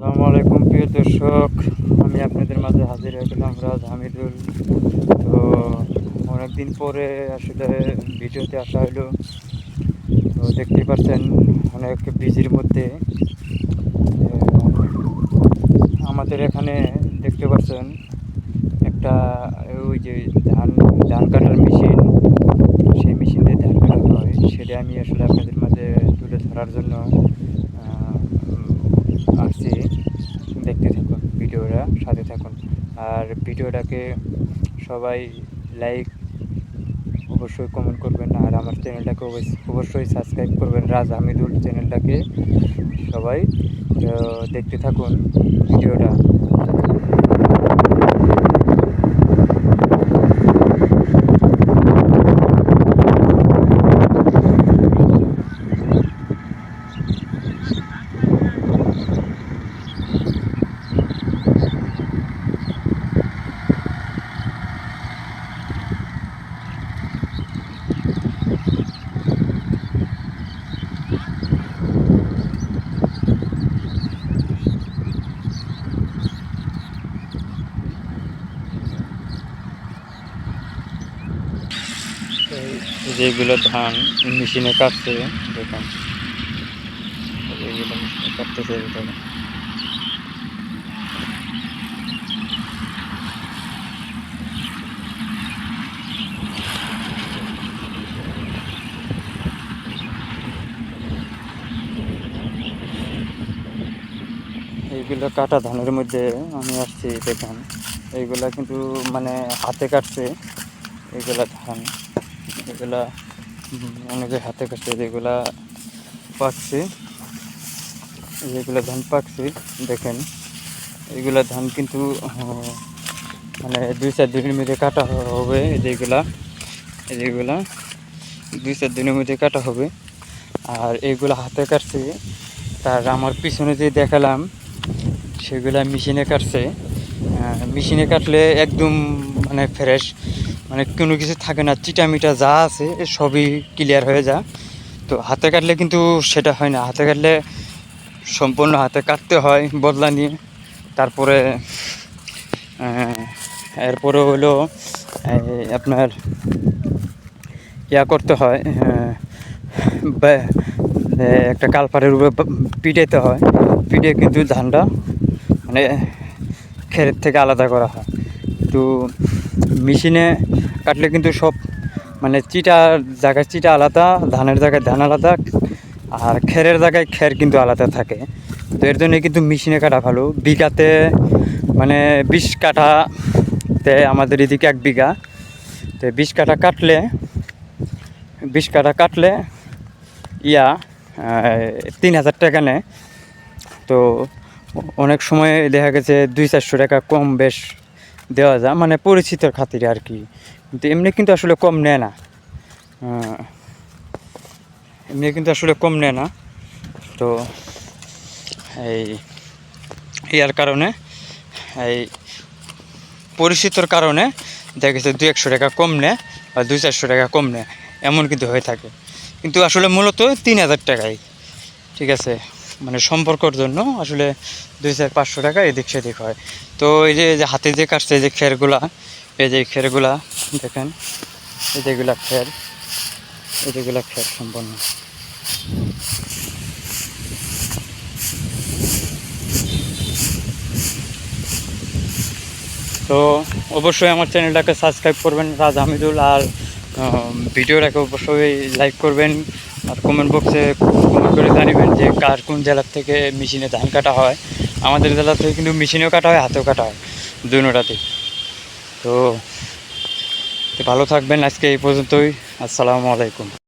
আসসালামু আলাইকুম, প্রিয় দর্শক। আমি আপনাদের মাঝে হাজির হয়ে গেলাম রাজ হামিদুল। তো অনেকদিন পরে আসলে ভিডিওতে আসা হলো। তো দেখতেই পাচ্ছেন, অনেক বিজির মধ্যে। আমাদের এখানে দেখতে পাচ্ছেন, একটা ওই যে ধান ধান কাটার মেশিন। সেই মেশিন দিয়ে ধান কাটা হয়। সেটা আমি আসলে আপনাদের মাঝে তুলে ধরার জন্য আসছি দেখতে থাকুন ভিডিওটা, সাথে থাকুন। আর ভিডিওটাকে সবাই লাইক অবশ্যই কমেন্ট করবেন আর আমার চ্যানেলটাকে অবশ্য- অবশ্যই সাবস্ক্রাইব করবেন। রাজ হামিদুল চ্যানেলটাকে সবাই দেখতে থাকুন ভিডিওটা। যেগুলো ধান মেশিনে কাটছে, দেখুন। মেশিনে কাটতেছে এইগুলো কাটা ধানের মধ্যে আমি আসছি, দেখুন। এইগুলা কিন্তু মানে হাতে কাটছে, এইগুলা ধান। এগুলা অনেকে হাতে কাটছে যেগুলা পাকছে, যেগুলা ধান পাকছে, দেখেন। এগুলা ধান কিন্তু মানে দুই চার দিনের মধ্যে কাটা হবে যেগুলা যেগুলা দুই চার দিনের মধ্যে কাটা হবে। আর এইগুলা হাতে কাটছে, তার আমার পিছনে যে দেখালাম, সেগুলা মেশিনে কাটছে। মেশিনে কাটলে একদম মানে ফ্রেশ মানে কোনো কিছু থাকে না চিটা মিটা যা আছে সবই ক্লিয়ার হয়ে যায়। তো হাতে কাটলে কিন্তু সেটা হয় না, হাতে কাটলে সম্পূর্ণ হাতে কাটতে হয় বদলা নিয়ে। তারপরে এরপরে হলো আপনার ইয়া করতে হয় একটা কালপারের উপরে পিটাইতে হয়। পিটে কিন্তু ধানটা মানে ক্ষেতের থেকে আলাদা করা হয়। তো মেশিনে কাটলে কিন্তু সব মানে চিটার জায়গায় চিটা আলাদা, ধানের জায়গায় ধান আলাদা আর খেরের জায়গায় খের কিন্তু আলাদা থাকে। তো এর জন্য কিন্তু মেশিনে কাটা ভালো। বিঘাতে মানে বিশ কাঠাতে আমাদের এদিকে এক বিঘা। তো বিশ কাঠা কাটলে, বিশ কাঠা কাটলে ইয়া তিন হাজার টাকা নেয়। তো অনেক সময় দেখা গেছে দুই চারশো টাকা কম বেশ দেওয়া যায় মানে পরিচিতর খাতিরে আর কি। কিন্তু এমনি কিন্তু আসলে কম নেয় না। এমনি কিন্তু আসলে কম নেয় না। তো এই, ইয়ার কারণে, এই পরিচিতর কারণে দেখা গেছে দুই একশো টাকা কম নেয় বা দুই চারশো টাকা কম নেয়, এমন কিন্তু হয়ে থাকে। কিন্তু আসলে মূলত তিন হাজার টাকাই। ঠিক আছে? মানে সম্পর্কর জন্য আসলে দুই চার পাঁচশো টাকা এদিক সেদিক হয়। তো এই যে যে হাতে যে কাটছে এই যে খেরগুলা, এই যে খেরগুলা, দেখেন, এই যেগুলা খের, এই যেগুলা খের সম্পন্ন তো অবশ্যই আমার চ্যানেলটাকে সাবস্ক্রাইব করবেন, রাজ হামিদুল আর ভিডিওটাকে অবশ্যই লাইক করবেন। আর কমেন্ট বক্সে কমেন্ট করে জানিবেন যে কার কোন জেলার থেকে মেশিনে ধান কাটা হয়। আমাদের জেলা থেকে কিন্তু মেশিনেও কাটা হয়, হাতেও কাটা হয় দুটাতেই তো তো ভালো থাকবেন, আজকে এই পর্যন্তই। আসসালামু আলাইকুম।